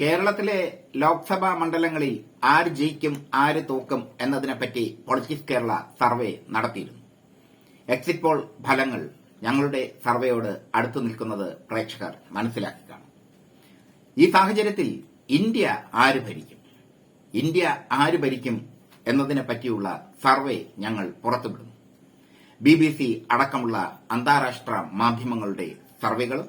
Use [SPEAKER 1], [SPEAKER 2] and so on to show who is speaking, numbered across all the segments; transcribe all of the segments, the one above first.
[SPEAKER 1] കേരളത്തിലെ ലോക്സഭാ മണ്ഡലങ്ങളിൽ ആര് ജയിക്കും ആര് തോക്കും എന്നതിനെപ്പറ്റി പൊളിറ്റിക്സ് കേരള സർവേ നടത്തിയിരുന്നു. എക്സിറ്റ് പോൾ ഫലങ്ങൾ ഞങ്ങളുടെ സർവേയോട് അടുത്തു നിൽക്കുന്നത് പ്രേക്ഷകർ മനസ്സിലാക്കി കാണും ഈ സാഹചര്യത്തിൽ ഇന്ത്യ ആര് ഭരിക്കും? ഇന്ത്യ ആര് ഭരിക്കും എന്നതിനെ പറ്റിയുള്ള സർവേ ഞങ്ങൾ പുറത്തുവിടുന്നു. ബി ബി സി അടക്കമുള്ള അന്താരാഷ്ട്ര മാധ്യമങ്ങളുടെ സർവേകളും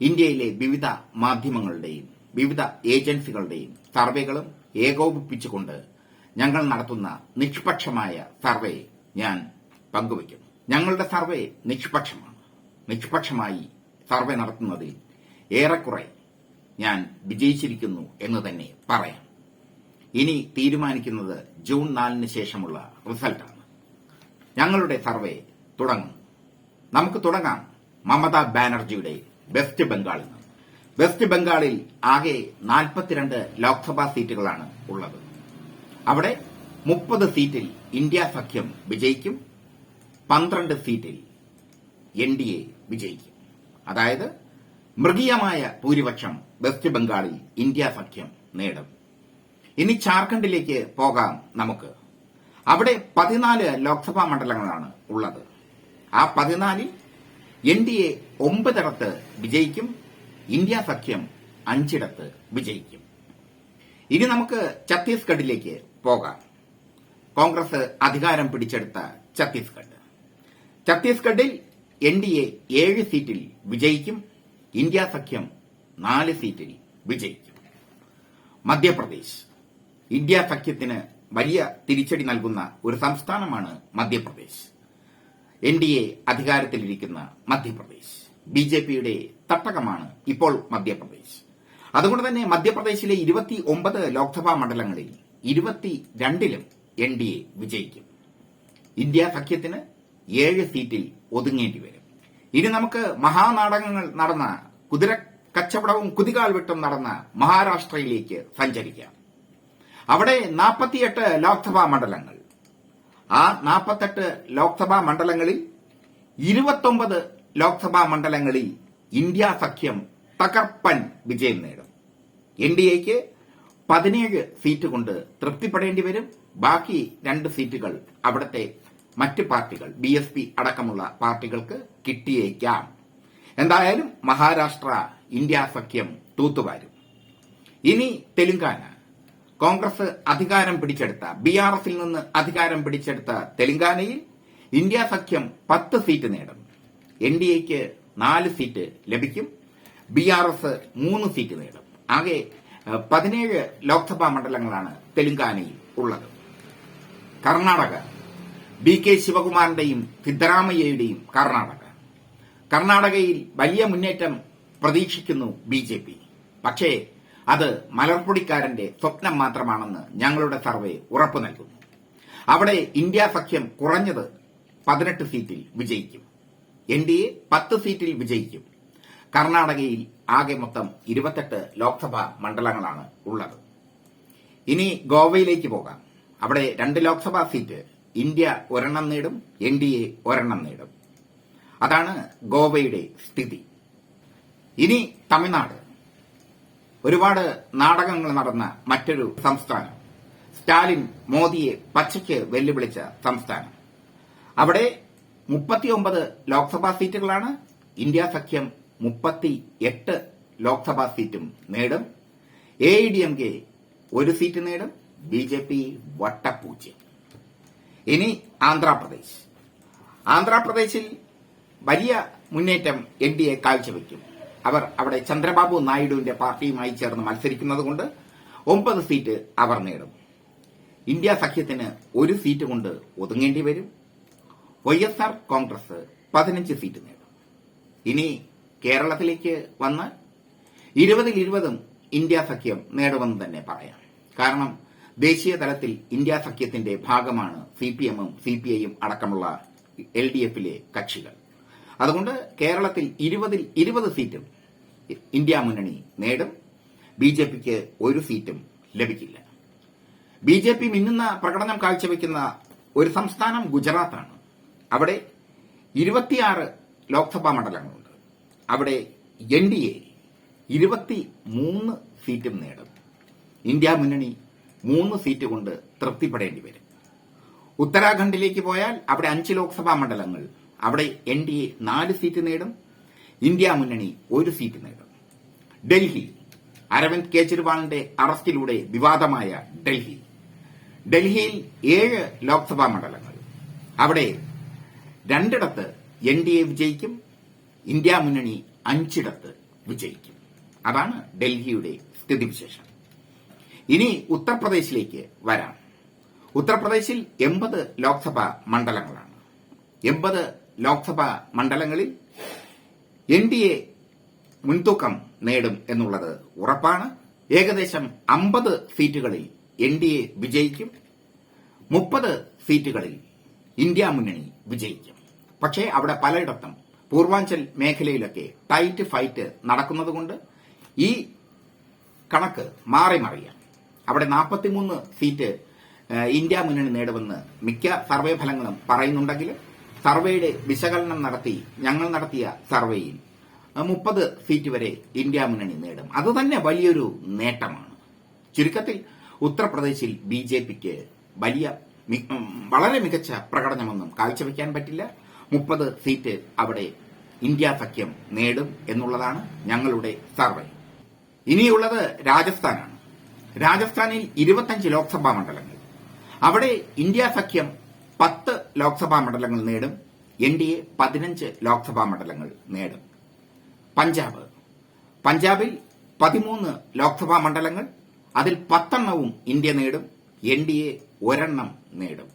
[SPEAKER 1] ഇന്ത്യയിലെ വിവിധ മാധ്യമങ്ങളുടെയും വിവിധ ഏജൻസികളുടെയും സർവേകളും ഏകോപിപ്പിച്ചുകൊണ്ട് ഞങ്ങൾ നടത്തുന്ന നിഷ്പക്ഷമായ സർവേ ഞാൻ പങ്കുവയ്ക്കുന്നു ഞങ്ങളുടെ സർവേ നിഷ്പക്ഷമാണ്. നിഷ്പക്ഷമായി സർവേ നടത്തുന്നതിൽ ഏറെക്കുറെ ഞാൻ വിജയിച്ചിരിക്കുന്നു എന്ന് തന്നെ പറയാം. ഇനി തീരുമാനിക്കുന്നത് ജൂൺ നാലിന് ശേഷമുള്ള റിസൾട്ടാണ്. ഞങ്ങളുടെ സർവേ തുടങ്ങും. നമുക്ക് തുടങ്ങാം. മമതാ ബാനർജിയുടെ വെസ്റ്റ് ബംഗാളിൽ നിന്ന്. വെസ്റ്റ് ബംഗാളിൽ ആകെ നാൽപ്പത്തിരണ്ട് ലോക്സഭാ സീറ്റുകളാണ് ഉള്ളത്. അവിടെ മുപ്പത് സീറ്റിൽ ഇന്ത്യ സഖ്യം വിജയിക്കും പന്ത്രണ്ട് സീറ്റിൽ എൻ ഡി എ വിജയിക്കും. അതായത് മൃഗീയമായ ഭൂരിപക്ഷം വെസ്റ്റ് ബംഗാളിൽ ഇന്ത്യ സഖ്യം നേടും. ഇനി ജാർഖണ്ഡിലേക്ക് പോകാം നമുക്ക്. അവിടെ പതിനാല് ലോക്സഭാ മണ്ഡലങ്ങളാണ് ഉള്ളത്. ആ പതിനാലിൽ എൻ ഡി എ ഒമ്പതിടത്ത് വിജയിക്കും ഇന്ത്യ സഖ്യം അഞ്ചിടത്ത് വിജയിക്കും. ഇനി നമുക്ക് ഛത്തീസ്ഗഡിലേക്ക് പോകാം. കോൺഗ്രസ് അധികാരം പിടിച്ചെടുത്ത ഛത്തീസ്ഗഡ്. ഛത്തീസ്ഗഡിൽ എൻ ഡി എ ഏഴ് സീറ്റിൽ വിജയിക്കും. ഇന്ത്യ സഖ്യം നാല് സീറ്റിൽ വിജയിക്കും. മധ്യപ്രദേശ്. ഇന്ത്യ സഖ്യത്തിന് വലിയ തിരിച്ചടി നൽകുന്ന ഒരു സംസ്ഥാനമാണ് മധ്യപ്രദേശ്. എൻ ഡി എ അധികാരത്തിലിരിക്കുന്ന മധ്യപ്രദേശ്. ബി ജെ പിയുടെ തട്ടകമാണ് ഇപ്പോൾ മധ്യപ്രദേശ്. അതുകൊണ്ട് തന്നെ മധ്യപ്രദേശിലെ ഇരുപത്തി ഒമ്പത് ലോക്സഭാ മണ്ഡലങ്ങളിൽ ഇരുപത്തിരണ്ടിലും എൻ ഡി എ വിജയിക്കും. ഇന്ത്യ സഖ്യത്തിന് ഏഴ് സീറ്റിൽ ഒതുങ്ങേണ്ടി വരും. ഇനി നമുക്ക് മഹാനാടകങ്ങൾ നടന്ന കുതിര കച്ചവടവും കുതികാൽ വിട്ടും നടന്ന മഹാരാഷ്ട്രയിലേക്ക് സഞ്ചരിക്കാം. അവിടെ നാൽപ്പത്തിയെട്ട് ലോക്സഭാ മണ്ഡലങ്ങൾ. ആ നാൽപ്പത്തെട്ട് ലോക്സഭാ മണ്ഡലങ്ങളിൽ ഇരുപത്തൊമ്പത് ലോക്സഭാ മണ്ഡലങ്ങളിൽ ഇന്ത്യ സഖ്യം തകർപ്പൻ വിജയം നേടും. എൻ ഡി എക്ക് പതിനേഴ് സീറ്റ് കൊണ്ട് തൃപ്തിപ്പെടേണ്ടി വരും. ബാക്കി രണ്ട് സീറ്റുകൾ അവിടുത്തെ മറ്റ് പാർട്ടികൾ ബി എസ് പി അടക്കമുള്ള പാർട്ടികൾക്ക് കിട്ടിയേക്കാം. എന്തായാലും മഹാരാഷ്ട്ര ഇന്ത്യ സഖ്യം തൂത്തുവാരും. ഇനി തെലുങ്കാന. കോൺഗ്രസ് അധികാരം പിടിച്ചെടുത്ത ബി ആർ എസിൽ നിന്ന് അധികാരം പിടിച്ചെടുത്ത തെലങ്കാനയിൽ ഇന്ത്യ സഖ്യം പത്ത് സീറ്റ് നേടും. എൻ ഡി എക്ക് നാല് സീറ്റ് ലഭിക്കും. ബി ആർ എസ് മൂന്ന് സീറ്റ് നേടും. ആകെ പതിനേഴ് ലോക്സഭാ മണ്ഡലങ്ങളാണ് തെലങ്കാനയിൽ ഉള്ളത്. കർണാടക ബി കെ ശിവകുമാറിന്റെയും സിദ്ധരാമയ്യയുടെയും കർണാടക. കർണാടകയിൽ വലിയ മുന്നേറ്റം പ്രതീക്ഷിക്കുന്നു ബി ജെ പി പക്ഷേ അത് മലർപ്പൊടിക്കാരന്റെ സ്വപ്നം മാത്രമാണെന്ന് ഞങ്ങളുടെ സർവേ ഉറപ്പു നൽകുന്നു അവിടെ ഇന്ത്യ സഖ്യം കുറഞ്ഞത് പതിനെട്ട് സീറ്റിൽ വിജയിക്കും. എൻ ഡി എ പത്ത് സീറ്റിൽ വിജയിക്കും. കർണാടകയിൽ ആകെ മൊത്തം ഇരുപത്തെട്ട് ലോക്സഭാ മണ്ഡലങ്ങളാണ് ഉള്ളത്. ഇനി ഗോവയിലേക്ക് പോകാം. അവിടെ രണ്ട് ലോക്സഭാ സീറ്റ് ഇന്ത്യ ഒരെണ്ണം നേടും എൻ ഡി എ ഒരെണ്ണം നേടും. അതാണ് ഗോവയുടെ സ്ഥിതി. ഇനി തമിഴ്നാട്. ഒരുപാട് നാടകങ്ങൾ നടന്ന മറ്റൊരു സംസ്ഥാനം സ്റ്റാലിൻ മോദിയെ പച്ചയ്ക്ക് വെല്ലുവിളിച്ച സംസ്ഥാനം. അവിടെ മുപ്പത്തിയൊമ്പത് ലോക്സഭാ സീറ്റുകളാണ്. ഇന്ത്യ സഖ്യം മുപ്പത്തി എട്ട് ലോക്സഭാ സീറ്റും നേടും. A I D M K ഒരു സീറ്റ് നേടും. ബി ജെ പി വട്ടപ്പൂജ്യം ഇനി ആന്ധ്രാപ്രദേശ്. ആന്ധ്രാപ്രദേശിൽ വലിയ മുന്നേറ്റം എൻ ഡി എ കാഴ്ചവെക്കും. അവർ അവിടെ ചന്ദ്രബാബു നായിഡുവിന്റെ പാർട്ടിയുമായി ചേർന്ന് മത്സരിക്കുന്നതുകൊണ്ട് ഒമ്പത് സീറ്റ് അവർ നേടും. ഇന്ത്യ സഖ്യത്തിന് ഒരു സീറ്റ് കൊണ്ട് ഒതുങ്ങേണ്ടി വരും. വൈ എസ് ആർ കോൺഗ്രസ് പതിനഞ്ച് സീറ്റ് നേടും. ഇനി കേരളത്തിലേക്ക് വന്ന് ഇരുപതിൽ ഇരുപതും ഇന്ത്യ സഖ്യം നേടുമെന്ന് തന്നെ പറയാം. കാരണം ദേശീയ തലത്തിൽ ഇന്ത്യ സഖ്യത്തിന്റെ ഭാഗമാണ് സി പി എമ്മും സി പി ഐയും അടക്കമുള്ള എൽ ഡി എഫിലെ കക്ഷികൾ. അതുകൊണ്ട് കേരളത്തിൽ ഇരുപതിൽ ഇരുപത് സീറ്റും ഇന്ത്യ മുന്നണി നേടും. ബി ജെ പിക്ക് ഒരു സീറ്റും ലഭിക്കില്ല. ബി ജെ പി മിന്നുന്ന പ്രകടനം കാഴ്ചവെക്കുന്ന ഒരു സംസ്ഥാനം ഗുജറാത്താണ്. അവിടെ ഇരുപത്തിയാറ് ലോക്സഭാ മണ്ഡലങ്ങളുണ്ട്. അവിടെ എൻ ഡി എ ഇരുപത്തി മൂന്ന് സീറ്റും നേടും. ഇന്ത്യ മുന്നണി മൂന്ന് സീറ്റ് കൊണ്ട് തൃപ്തിപ്പെടേണ്ടി വരും. ഉത്തരാഖണ്ഡിലേക്ക് പോയാൽ അവിടെ അഞ്ച് ലോക്സഭാ മണ്ഡലങ്ങൾ. അവിടെ എൻ ഡി എ നാല് സീറ്റ് നേടും. ഇന്ത്യ മുന്നണി ഒരു സീറ്റ് നേടും. ഡൽഹി അരവിന്ദ് കെജ്രിവാളിന്റെ അറസ്റ്റിലൂടെ വിവാദമായ ഡൽഹി. ഡൽഹിയിൽ ഏഴ് ലോക്സഭാ മണ്ഡലങ്ങൾ. അവിടെ രണ്ടിടത്ത് എൻ ഡി എ വിജയിക്കും ഇന്ത്യ മുന്നണി അഞ്ചിടത്ത് വിജയിക്കും. അതാണ് ഡൽഹിയുടെ സ്ഥിതിവിശേഷം. ഇനി ഉത്തർപ്രദേശിലേക്ക് വരാം. ഉത്തർപ്രദേശിൽ എൺപത് ലോക്സഭാ മണ്ഡലങ്ങളാണ്. എൺപത് ലോക്സഭാ മണ്ഡലങ്ങളിൽ എൻ ഡി എ മുൻതൂക്കം നേടും എന്നുള്ളത് ഉറപ്പാണ്. ഏകദേശം അമ്പത് സീറ്റുകളിൽ എൻ ഡി എ വിജയിക്കും. മുപ്പത് സീറ്റുകളിൽ ഇന്ത്യ മുന്നണി വിജയിക്കും. പക്ഷേ അവിടെ പലയിടത്തും പൂർവാഞ്ചൽ മേഖലയിലൊക്കെ ടൈറ്റ് ഫൈറ്റ് നടക്കുന്നതുകൊണ്ട് ഈ കണക്ക് മാറി മറിയാം. അവിടെ നാൽപ്പത്തിമൂന്ന് സീറ്റ് ഇന്ത്യ മുന്നണി നേടുമെന്ന് മിക്ക സർവേ ഫലങ്ങളും പറയുന്നുണ്ടെങ്കിൽ സർവേയുടെ വിശകലനം നടത്തി ഞങ്ങൾ നടത്തിയ സർവേയിൽ മുപ്പത് സീറ്റ് വരെ ഇന്ത്യ മുന്നണി നേടും. അതുതന്നെ വലിയൊരു നേട്ടമാണ്. ചുരുക്കത്തിൽ ഉത്തർപ്രദേശിൽ ബി വലിയ വളരെ മികച്ച പ്രകടനമൊന്നും കാഴ്ചവെക്കാൻ പറ്റില്ല. മുപ്പത് സീറ്റ് അവിടെ ഇന്ത്യ സഖ്യം നേടും എന്നുള്ളതാണ് ഞങ്ങളുടെ സർവേ. ഇനിയുള്ളത് രാജസ്ഥാനാണ്. രാജസ്ഥാനിൽ ഇരുപത്തഞ്ച് ലോക്സഭാ മണ്ഡലങ്ങൾ. അവിടെ ഇന്ത്യ സഖ്യം പത്ത് ലോക്സഭാ മണ്ഡലങ്ങൾ നേടും. എൻ ഡി എ പതിനഞ്ച് ലോക്സഭാ മണ്ഡലങ്ങൾ നേടും. പഞ്ചാബ്. പഞ്ചാബിൽ പതിമൂന്ന് ലോക്സഭാ മണ്ഡലങ്ങൾ. അതിൽ പത്തെണ്ണവും ഇന്ത്യ നേടും. എൻ ഡി എ ഒരെണ്ണം നേടും.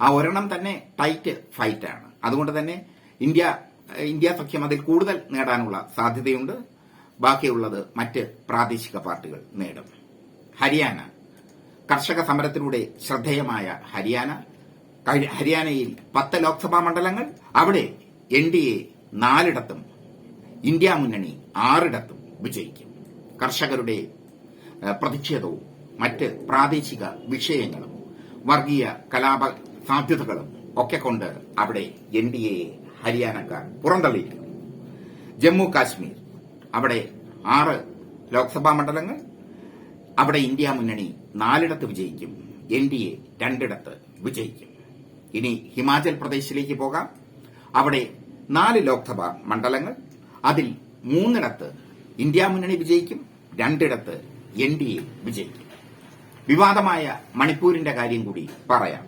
[SPEAKER 1] ആ ഒരെണ്ണം തന്നെ ടൈറ്റ് ഫൈറ്റാണ് അതുകൊണ്ട് തന്നെ ഇന്ത്യ ഇന്ത്യ സഖ്യം അതിൽ കൂടുതൽ നേടാനുള്ള സാധ്യതയുണ്ട്. ബാക്കിയുള്ളത് മറ്റ് പ്രാദേശിക പാർട്ടികൾ നേടും. ഹരിയാന. കർഷക സമരത്തിലൂടെ ശ്രദ്ധേയമായ ഹരിയാന. ഹരിയാനയിൽ പത്ത് ലോക്സഭാ മണ്ഡലങ്ങൾ അവിടെ എൻ ഡി എ നാലിടത്തും ഇന്ത്യ മുന്നണി ആറിടത്തും വിജയിക്കും. കർഷകരുടെ പ്രതിഷേധവും മറ്റ് പ്രാദേശിക വിഷയങ്ങളും വർഗീയ കലാപ സാധ്യതകളും ഒക്കെ കൊണ്ട് അവിടെ എൻ ഡി എ ഹരിയാനക്കാർ പുറന്തള്ളിയിരിക്കുന്നു. ജമ്മു കാശ്മീർ അവിടെ ആറ് ലോക്സഭാ മണ്ഡലങ്ങൾ അവിടെ ഇന്ത്യ മുന്നണി നാലിടത്ത് വിജയിക്കും എൻ ഡി എ രണ്ടിടത്ത് വിജയിക്കും. ഇനി ഹിമാചൽ പ്രദേശിലേക്ക് പോകാം. അവിടെ നാല് ലോക്സഭാ മണ്ഡലങ്ങൾ അതിൽ മൂന്നിടത്ത് ഇന്ത്യ മുന്നണി വിജയിക്കും രണ്ടിടത്ത് എൻ ഡി എ വിജയിക്കും. വിവാദമായ മണിപ്പൂരിന്റെ കാര്യം കൂടി പറയാം.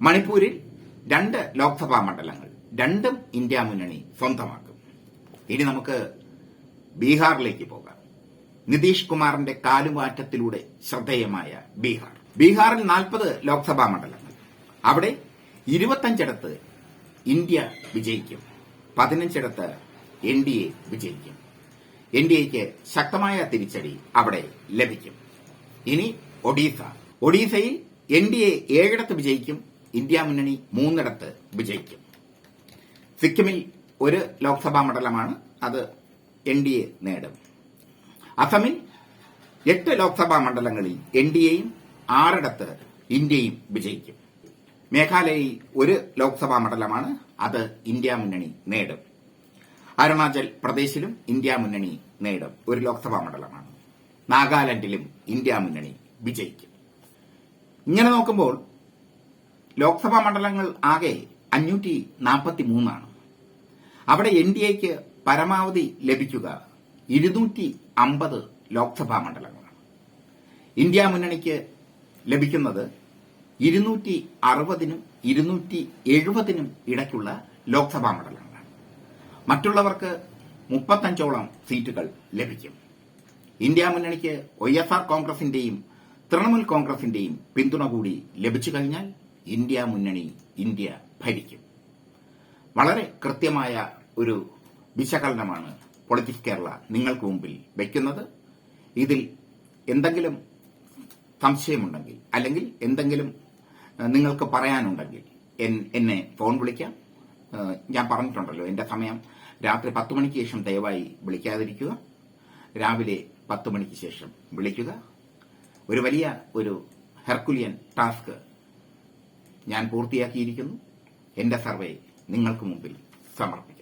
[SPEAKER 1] മണിപ്പൂരിൽ രണ്ട് ലോക്സഭാ മണ്ഡലങ്ങൾ രണ്ടും ഇന്ത്യ മുന്നണി സ്വന്തമാക്കും. ഇനി നമുക്ക് ബീഹാറിലേക്ക് പോകാം. നിതീഷ് കുമാറിന്റെ കാലുമാറ്റത്തിലൂടെ ശ്രദ്ധേയമായ ബീഹാർ. ബീഹാറിൽ നാൽപ്പത് ലോക്സഭാ മണ്ഡലങ്ങൾ. അവിടെ ഇരുപത്തഞ്ചിടത്ത് ഇന്ത്യ വിജയിക്കും പതിനഞ്ചിടത്ത് എൻ ഡി എ വിജയിക്കും. എൻ ഡി എക്ക് ശക്തമായ തിരിച്ചടി അവിടെ ലഭിക്കും. ഇനി ഒഡീസ. ഒഡീസയിൽ എൻ ഡി എ ഏഴിടത്ത് വിജയിക്കും ഇന്ത്യ മുന്നണി മൂന്നിടത്ത് വിജയിക്കും. സിക്കിമിൽ ഒരു ലോക്സഭാ മണ്ഡലമാണ് അത് എൻ ഡി എ നേടും. അസമിൽ എട്ട് ലോക്സഭാ മണ്ഡലങ്ങളിൽ എൻ ഡി എയും ആറിടത്ത് ഇന്ത്യയും വിജയിക്കും. മേഘാലയയിൽ ഒരു ലോക്സഭാ മണ്ഡലമാണ് അത് ഇന്ത്യ മുന്നണി നേടും. അരുണാചൽ പ്രദേശിലും ഇന്ത്യ മുന്നണി നേടും ഒരു ലോക്സഭാ മണ്ഡലമാണ്. നാഗാലാൻഡിലും ഇന്ത്യ മുന്നണി വിജയിക്കും. ഇങ്ങനെ നോക്കുമ്പോൾ ലോക്സഭാ മണ്ഡലങ്ങൾ ആകെ അഞ്ഞൂറ്റി നാൽപ്പത്തി മൂന്നാണ് അവിടെ എൻ ഡി എക്ക് പരമാവധി ലഭിക്കുക ഇരുന്നൂറ്റി അമ്പത് ലോക്സഭാ മണ്ഡലങ്ങളാണ്. ഇന്ത്യ മുന്നണിക്ക് ലഭിക്കുന്നത് ഇരുന്നൂറ്റി അറുപതിനും ഇരുന്നൂറ്റി എഴുപതിനും ഇടയ്ക്കുള്ള ലോക്സഭാ മണ്ഡലങ്ങളാണ്. മറ്റുള്ളവർക്ക് മുപ്പത്തഞ്ചോളം സീറ്റുകൾ ലഭിക്കും. ഇന്ത്യ മുന്നണിക്ക് വൈ എസ് ആർ കോൺഗ്രസിന്റെയും തൃണമൂൽ കോൺഗ്രസിന്റെയും പിന്തുണ കൂടി ലഭിച്ചു കഴിഞ്ഞാൽ ഇന്ത്യ മുന്നണി ഇന്ത്യ ഭരിക്കും. വളരെ കൃത്യമായ ഒരു വിശകലനമാണ് പൊളിറ്റിക്സ് കേരള നിങ്ങൾക്ക് മുമ്പിൽ വയ്ക്കുന്നത് ഇതിൽ എന്തെങ്കിലും സംശയമുണ്ടെങ്കിൽ അല്ലെങ്കിൽ എന്തെങ്കിലും നിങ്ങൾക്ക് പറയാനുണ്ടെങ്കിൽ എന്നെ ഫോൺ വിളിക്കാം. ഞാൻ പറഞ്ഞിട്ടുണ്ടല്ലോ എന്റെ സമയം രാത്രി പത്ത് മണിക്ക് ശേഷം ദയവായി വിളിക്കാതിരിക്കുക. രാവിലെ പത്ത് മണിക്ക് ശേഷം വിളിക്കുക. ഒരു വലിയ ഒരു ഹെർക്കുലിയൻ ടാസ്ക് ഞാൻ പൂർത്തിയാക്കിയിരിക്കുന്നു. എന്റെ സർവേ നിങ്ങൾക്ക് മുമ്പിൽ സമർപ്പിക്കുന്നു